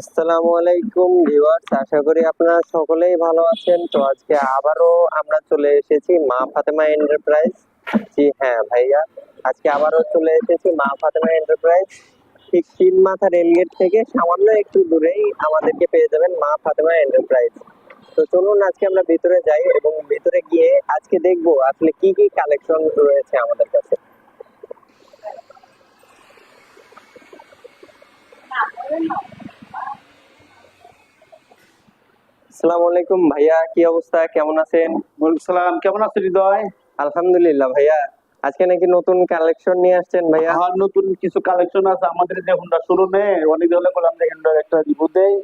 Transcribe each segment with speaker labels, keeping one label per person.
Speaker 1: আসসালামু আলাইকুম ভিউয়ার্স, আশা করি আপনারা সকলেই ভালো আছেন। তো আজকে আবারও আমরা চলে এসেছি মা ফাতেমা এন্টারপ্রাইজ। জি হ্যাঁ ভাইয়া, আজকে আবারও চলে এসেছি মা ফাতেমা এন্টারপ্রাইজ। ঠিক তিন মাথা রেলগেট থেকে সামান্য একটু দূরেই আমাদেরকে পেয়ে যাবেন মা ফাতেমা এন্টারপ্রাইজ। তো চলুন আজকে আমরা ভিতরে যাই এবং ভিতরে গিয়ে আজকে দেখব আসলে কি কি কালেকশন রয়েছে আমাদের কাছে। আসসালামু আলাইকুম ভাইয়া কি অবস্থা? কেমন আছেন?
Speaker 2: ওয়ালাইকুম সালাম কেমন আছেন হৃদয়?
Speaker 1: আলহামদুলিল্লাহ ভাইয়া আজকে নাকি নতুন কালেকশন নিয়ে আসছেন ভাইয়া?
Speaker 2: আমার নতুন কিছু কালেকশন আছে আমাদের যে হুন্ডা শোরুমে অনেক হলে বললাম যে হুন্ডার একটা রিভিউ দেই।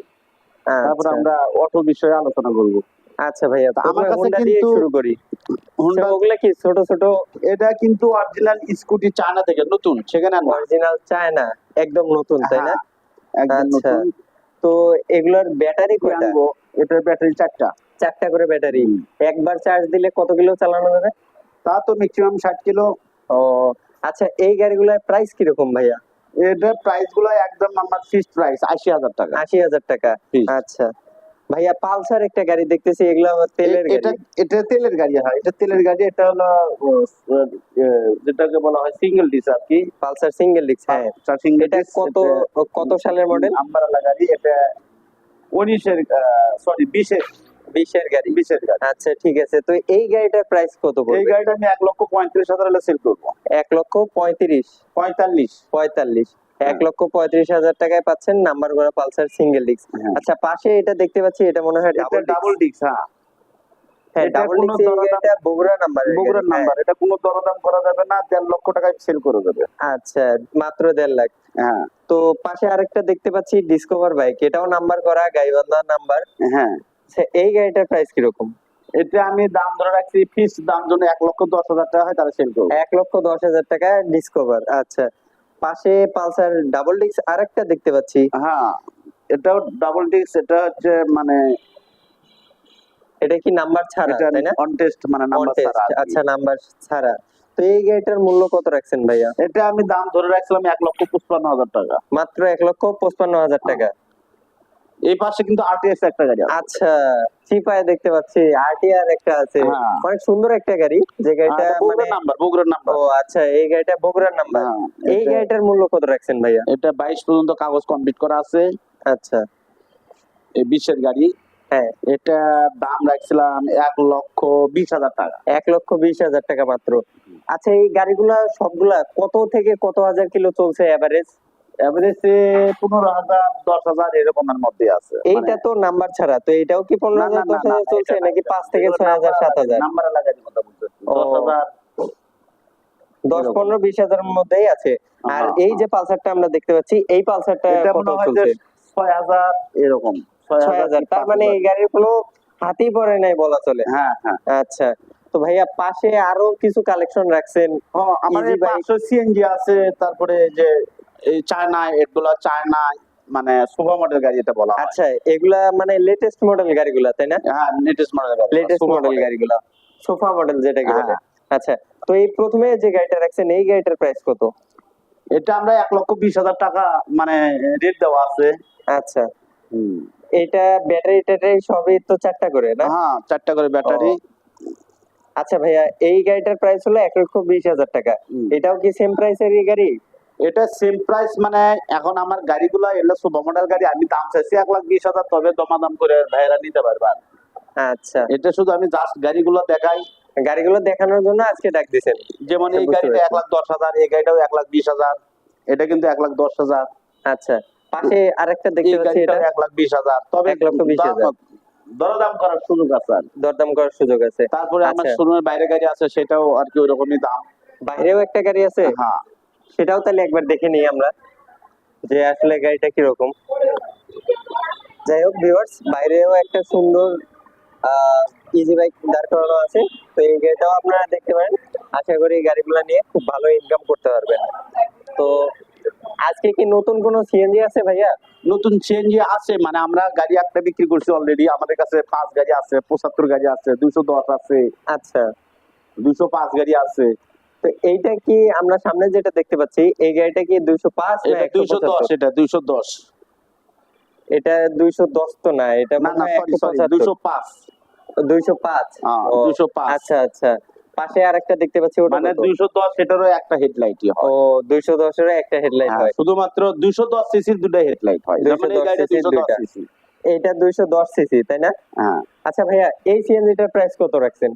Speaker 2: তারপর
Speaker 1: আচ্ছা,
Speaker 2: আমরা অটো বিষয়ে আলোচনা করব।
Speaker 1: আচ্ছা ভাইয়া
Speaker 2: তা আমার কাছে কিন্তু-
Speaker 1: শুরু করি।
Speaker 2: হুন্ডা
Speaker 1: ওগুলা কি ছোট ছোট?
Speaker 2: এটা কিন্তু অরিজিনাল স্কুটি চায়না থেকে নতুন সেখানে
Speaker 1: অরিজিনাল চায়না একদম নতুন তাই না?
Speaker 2: হ্যাঁ, একদম
Speaker 1: আচ্ছা।
Speaker 2: নতুন।
Speaker 1: তো এগুলোর ব্যাটারি কয়টা?
Speaker 2: ব্যাটারি চারটা।
Speaker 1: চারটা করে ব্যাটারি একবার চার্জ দিলে কত কিলো চালানো যাবে?
Speaker 2: তা তো ম্যাক্সিমাম ষাট কিলো।
Speaker 1: ও আচ্ছা এই গাড়িগুলোর প্রাইস কীরকম ভাইয়া?
Speaker 2: এটার প্রাইসগুলো একদম আমার প্রাইস আশি হাজার টাকা।
Speaker 1: আশি হাজার টাকা। আচ্ছা। ভাইয়া পালসার একটা গাড়ি দেখতেছি এগুলো তেলের
Speaker 2: এ- এটা এটা তেলের গাড়ি হয় এটা তেলের গাড়ি এটা হলো যেটাকে বলা হয় সিঙ্গেল ডিস আর কি।
Speaker 1: পালসার সিঙ্গেল ডিস্ক হ্যাঁ। এটা কত কত সালের মডেল
Speaker 2: আম্বারালা গাড়ি এটা উনিশের সরি বিশের
Speaker 1: বিশের গাড়ি
Speaker 2: বিশের গাড়ি।
Speaker 1: আচ্ছা ঠিক আছে। তো এই গাড়িটার প্রাইস কত
Speaker 2: এই গাড়িটা আমি এক লক্ষ পঁয়ত্রিশ হাজার হলে সেল করব।
Speaker 1: এক লক্ষ পঁয়ত্রিশ।
Speaker 2: পঁয়তাল্লিশ।
Speaker 1: পঁয়তাল্লিশ। এক
Speaker 2: হ্যাঁ।
Speaker 1: লক্ষ পঁয়ত্রিশ হাজার টাকায় পাচ্ছেন নাম্বার করা পালসার সিঙ্গেল ডিস্ক। আচ্ছা পাশে এটা দেখতে পাচ্ছি এটা মনে হয় ডাবল ডিস্ক হ্যাঁ। বগুড়া নাম্বার
Speaker 2: বগুড়ার নাম্বার এটা কোনো দরদাম করা যাবে না দেড় লক্ষ টাকায় সেল করে দেবে।
Speaker 1: আচ্ছা মাত্র দেড় লাখ।
Speaker 2: হ্যাঁ।
Speaker 1: তো পাশে আরেকটা দেখতে পাচ্ছি ডিসকভার বাইক এটাও নাম্বার করা গাইবান্ধা নাম্বার
Speaker 2: হ্যাঁ।
Speaker 1: এই গাড়িটার প্রাইস কীরকম?
Speaker 2: এটা আমি দাম ধরে রাখছি ফিক্স দাম জন্য এক লক্ষ দশ হাজার টাকা হয় তাহলে সেল করব।
Speaker 1: এক লক্ষ দশ হাজার টাকা ডিসকভার আচ্ছা। পাশে পালসার ডাবল ডিস্ক আরেকটা দেখতে পাচ্ছি।
Speaker 2: হ্যাঁ এটাও ডাবল ডিক্স এটা হচ্ছে মানে
Speaker 1: এটা কি নাম্বার ছাড়া তাই না?
Speaker 2: মানে নাম্বার ছাড়া
Speaker 1: আচ্ছা নাম্বার ছাড়া। তো এই গাড়িটার মূল্য কত রাখছেন ভাইয়া?
Speaker 2: এটা আমি দাম ধরে রাখছিলাম এক লক্ষ পঁচপান্ন হাজার টাকা।
Speaker 1: মাত্র এক লক্ষ পঁচপান্ন হাজার টাকা।
Speaker 2: এই পাশে কিন্তু আরটিএস একটা গাড়ি আছে।
Speaker 1: আচ্ছা চিপায় দেখতে পাচ্ছি আরটিআর একটা আছে।
Speaker 2: হ্যাঁ।
Speaker 1: অনেক সুন্দর একটা গাড়ি। যে গাড়িটা মানে
Speaker 2: নাম্বার বগুড়ার নাম্বার।
Speaker 1: ও আচ্ছা এই গাড়িটা বগুড়ার নাম্বার।
Speaker 2: হ্যাঁ,
Speaker 1: এই গাড়িটার মূল্য কত রাখছেন ভাইয়া?
Speaker 2: এটা বাইশ পর্যন্ত কাগজ কমপ্লিট করা আছে।
Speaker 1: আচ্ছা।
Speaker 2: এই বিশের গাড়ি।
Speaker 1: হ্যাঁ
Speaker 2: এটা দাম রাখছিলাম এক লক্ষ বিশ হাজার টাকা।
Speaker 1: এক লক্ষ বিশ হাজার টাকা মাত্র। আচ্ছা এই গাড়িগুলা সবগুলা কত থেকে কত হাজার কিলো চলছে এভারেজ
Speaker 2: এভারেজে পনেরো হাজার দশ হাজার এরকমের মধ্যে আছে।
Speaker 1: এইটা তো নাম্বার ছাড়া তো এটাও কি পনেরো হাজার দশ হাজার চলছে নাকি পাঁচ থেকে ছয় হাজার সাত হাজার?
Speaker 2: নাম্বার লাগাই কথা বলতেছি। দশ হাজার।
Speaker 1: দশ পনেরো বিশ হাজারের মধ্যেই আছে। আর এই যে পালসারটা আমরা দেখতে পাচ্ছি এই পালসারটা কত
Speaker 2: মনে
Speaker 1: চলছে?
Speaker 2: ছয় হাজার এরকম।
Speaker 1: ছয় হাজার তার মানে এই গাড়ির কোনো হাতেই পড়ে নাই বলা চলে।
Speaker 2: হ্যাঁ হ্যাঁ।
Speaker 1: আচ্ছা তো ভাইয়া পাশে আরও কিছু কালেকশন রাখছেন? bike।
Speaker 2: পাঁচশো সিএনজি আছে তারপরে যে এই চায়না এগুলা চায়না মানে সুপার মডেল গাড়ি এটা বলা
Speaker 1: আচ্ছা এগুলা মানে লেটেস্ট মডেল গাড়িগুলা তাই না?
Speaker 2: হ্যাঁ লেটেস্ট মডেল গাড়ি
Speaker 1: লেটেস্ট মডেল। গাড়িগুলা সোফা মডেল বলে
Speaker 2: হ্যাঁ।
Speaker 1: আচ্ছা তো এই প্রথমে যে গাড়িটা রাখছেন এই গাড়িটার প্রাইস কত?
Speaker 2: এটা আমরা এক লক্ষ বিশ হাজার টাকা মানে রেট দেওয়া আছে।
Speaker 1: আচ্ছা। এটা ব্যাটারি ট্যাটারি সবই তো চারটা করে না?
Speaker 2: হ্যাঁ চারটা করে ব্যাটারি।
Speaker 1: আচ্ছা ভাইয়া এই গাড়িটার প্রাইস হলো এক লক্ষ বিশ হাজার টাকা। এটাও কি সেম প্রাইসের গাড়ি?
Speaker 2: এটা সেম প্রাইস মানে এখন আমার গাড়িগুলো এলো সুপার মডেল গাড়ি আমি দাম চাইছি এক লাখ বিশ হাজার তবে দমাদাম করে ভাইরা নিতে পারবেন
Speaker 1: আচ্ছা।
Speaker 2: এটা শুধু আমি জাস্ট গাড়িগুলো দেখাই।
Speaker 1: গাড়িগুলো দেখানোর জন্য আজকে ডাক দিছেন।
Speaker 2: যেমন এই গাড়িটা এক লাখ দশ হাজার এই গাড়িটাও এক লাখ বিশ হাজার এটা কিন্তু এক লাখ দশ হাজার।
Speaker 1: আচ্ছা। পাশে আরেকটা দেখতে পাচ্ছি এটা।
Speaker 2: গাড়িটাও এক লাখ বিশ হাজার। তবে
Speaker 1: এক লক্ষ বিশ হাজার।
Speaker 2: দরদাম করার সুযোগ আছে
Speaker 1: দরদাম করার সুযোগ আছে।
Speaker 2: তারপরে আমার
Speaker 1: আচ্ছা।
Speaker 2: শোরুমের বাইরে গাড়ি আছে সেটাও আর কি ওরকমই দাম।
Speaker 1: বাইরেও একটা গাড়ি আছে?
Speaker 2: হ্যাঁ।
Speaker 1: সেটাও তাহলে একবার দেখে নিই আমরা যে আসলে গাড়িটা কীরকম। যাই হোক ভিউয়ার্স বাইরেও একটা সুন্দর ইজি বাইক দাঁড় করানো আছে। তো এই গাড়িটাও আপনারা দেখতে পারেন। আশা করি গাড়িগুলো নিয়ে খুব ভালো ইনকাম করতে পারবেন। তো আজকে কি নতুন কোনো সিএনজি আছে ভাইয়া?
Speaker 2: নতুন সিএনজি আছে মানে আমরা গাড়ি একটা বিক্রি করছি অলরেডি আমাদের কাছে পাঁচ গাড়ি আছে পঁচাত্তর গাড়ি আছে দুইশো দশ আছে।
Speaker 1: আচ্ছা।
Speaker 2: দুইশো পাঁচ গাড়ি আছে।
Speaker 1: তো এইটা কি আমরা সামনে যেটা দেখতে পাচ্ছি এই গাড়িটা কি দুইশো পাঁচ
Speaker 2: দুইশো দশ এটা দুইশো দশ।
Speaker 1: এটা দুইশো দশ তো না এটা
Speaker 2: দুশো পাঁচ।
Speaker 1: দুইশো পাঁচ।
Speaker 2: হ্যাঁ,
Speaker 1: ও,
Speaker 2: 205
Speaker 1: আচ্ছা আচ্ছা। পাশে আরেকটা দেখতে পাচ্ছি ওটা
Speaker 2: মানে
Speaker 1: কত?
Speaker 2: দুইশো দশ এটারও একটা হেডলাইটই
Speaker 1: ও দুইশো দশের একটা হেডলাইট
Speaker 2: হ্যাঁ,
Speaker 1: হয়।
Speaker 2: শুধুমাত্র দুইশো দশ সিসির দুটো হেডলাইট হয়।
Speaker 1: 210
Speaker 2: এই গাড়িটা। সিসি
Speaker 1: সিসি তাই না?
Speaker 2: হ্যাঁ।
Speaker 1: আচ্ছা ভাইয়া এই সিএনজিটার প্রাইস কত রাখছেন?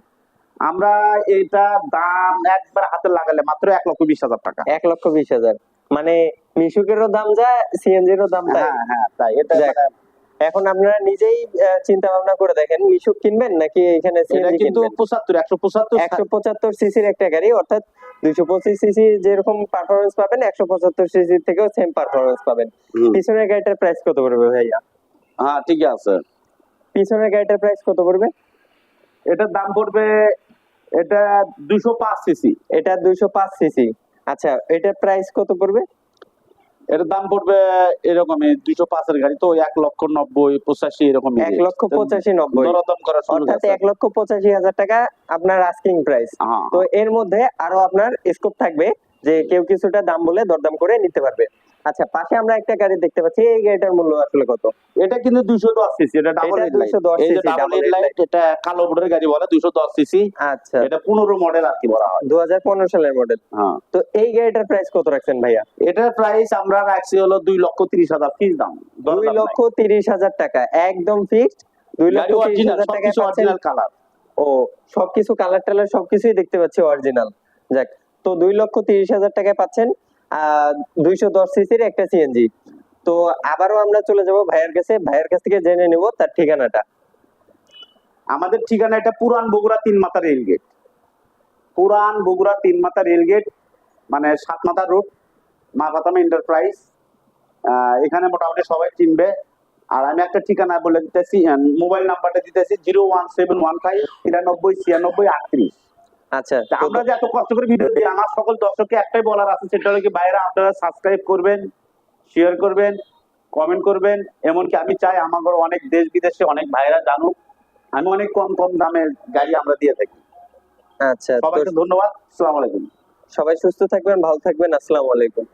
Speaker 2: আমরা এটা দাম একবার হাতে লাগালে মাত্র এক লক্ষ বিশ হাজার টাকা।
Speaker 1: এক লক্ষ বিশ হাজার। মানে মিশুকেরও দাম যা সিএনজিরও দাম তাই
Speaker 2: হ্যাঁ হ্যাঁ তাই। এটা মানে-
Speaker 1: এখন আপনারা নিজেই চিন্তা ভাবনা করে দেখেন মিশুক কিনবেন নাকি এখানে সিএনজি
Speaker 2: কিন্তু
Speaker 1: কিনবেন?
Speaker 2: পঁচাত্তর একশো পঁচাত্তর
Speaker 1: একশো পঁচাত্তর সিসির একটা গাড়ি অর্থাৎ দুইশো পঁচিশ সিসি যেরকম পারফরমেন্স পাবেন একশো পঁচাত্তর সিসির থেকেও সেম পারফরমেন্স পাবেন। পিছনের গাড়িটার প্রাইস কত পড়বে ভাইয়া?
Speaker 2: হ্যাঁ ঠিক আছে।
Speaker 1: পিছনের গাড়িটার প্রাইস কত পড়বে?
Speaker 2: এটার দাম পড়বে এটা দুশো পাঁচ সিসি।
Speaker 1: এটা দুইশো পাঁচ সিসি। আচ্ছা এটার প্রাইস কত পড়বে?
Speaker 2: এটার দাম পড়বে এরকমই দুইশো পাঁচের গাড়ি তো এক লক্ষ নব্বই পঁচাশি এরকম
Speaker 1: এক লক্ষ পঁচাশি নব্বই।
Speaker 2: দরদাম করার
Speaker 1: অর্থাৎ এক লক্ষ পঁচাশি হাজার টাকা আপনার আস্কিং প্রাইস
Speaker 2: হ্যাঁ।
Speaker 1: তো এর মধ্যে আরও আপনার স্কোপ থাকবে যে কেউ কিছুটা দাম বলে দরদাম করে নিতে পারবে। আচ্ছা পাশে আমরা একটা গাড়ি দেখতে পাচ্ছি। এই গাড়িটার মূল্য আসলে কত?
Speaker 2: এটা কিন্তু দুইশো দশ সিসি এটা ডাবল
Speaker 1: এটা
Speaker 2: হেডলাইট
Speaker 1: 210
Speaker 2: এই যে
Speaker 1: cc,
Speaker 2: ডাবল
Speaker 1: double
Speaker 2: হেডলাইট এটা কালো বোর্ডের গাড়ি বলে দুইশো দশ সিসি।
Speaker 1: আচ্ছা।
Speaker 2: এটা পনেরো মডেল আর কি বলা হয়।
Speaker 1: দু হাজার পনেরো সালের মডেল
Speaker 2: হ্যাঁ।
Speaker 1: তো এই গাড়িটার প্রাইস কত রাখছেন ভাইয়া?
Speaker 2: এটার প্রাইস আমরা রাখছি হলো দুই লক্ষ তিরিশ হাজার ফিস দাম।
Speaker 1: দুই লক্ষ তিরিশ হাজার টাকা একদম ফিক্সড দুই লক্ষ
Speaker 2: গাড়ি
Speaker 1: তিরিশ
Speaker 2: অরিজিনাল
Speaker 1: হাজার টাকায়
Speaker 2: সবকিছু
Speaker 1: পাচ্ছেন।
Speaker 2: অরিজিনাল কালার
Speaker 1: ও সবকিছু কালার টালার সবকিছুই দেখতে পাচ্ছি অরিজিনাল যাক তো দুই লক্ষ তিরিশ হাজার টাকায় পাচ্ছেন দুইশো দশ সিসির একটা সিএনজি তো আবারও আমরা চলে যাব ভাইয়ের কাছে। ভাইয়ের কাছ থেকে জেনে নিব তার ঠিকানাটা।
Speaker 2: আমাদের ঠিকানা এটা পুরান বগুড়া তিন মাথা রেল গেট। পুরান বগুড়া তিন মাথা রেল গেট মানে সাত মাথা রোড মা ফাতামা এন্টারপ্রাইজ এখানে মোটামুটি সবাই চিনবে। আর আমি একটা ঠিকানা বলে দিতেছি মোবাইল নাম্বারটা দিতেছি, zero one seven one five তিরানব্বই ছিয়ানব্বই আটত্রিশ।
Speaker 1: আচ্ছা
Speaker 2: আমরা যে এত কষ্ট করে ভিডিও দিই আমার সকল দর্শককে একটাই বলার আছে সেটা হলো কি বাইরে আপনারা সাবস্ক্রাইব করবেন শেয়ার করবেন কমেন্ট করবেন এমনকি আমি চাই আমার অনেক দেশ বিদেশে অনেক ভাইরা জানুক আমি অনেক কম কম দামে গাড়ি আমরা দিয়ে থাকি।
Speaker 1: আচ্ছা
Speaker 2: সবাইকে ধন্যবাদ আসসালামু আলাইকুম।
Speaker 1: সবাই সুস্থ থাকবেন ভালো থাকবেন আসসালামু আলাইকুম।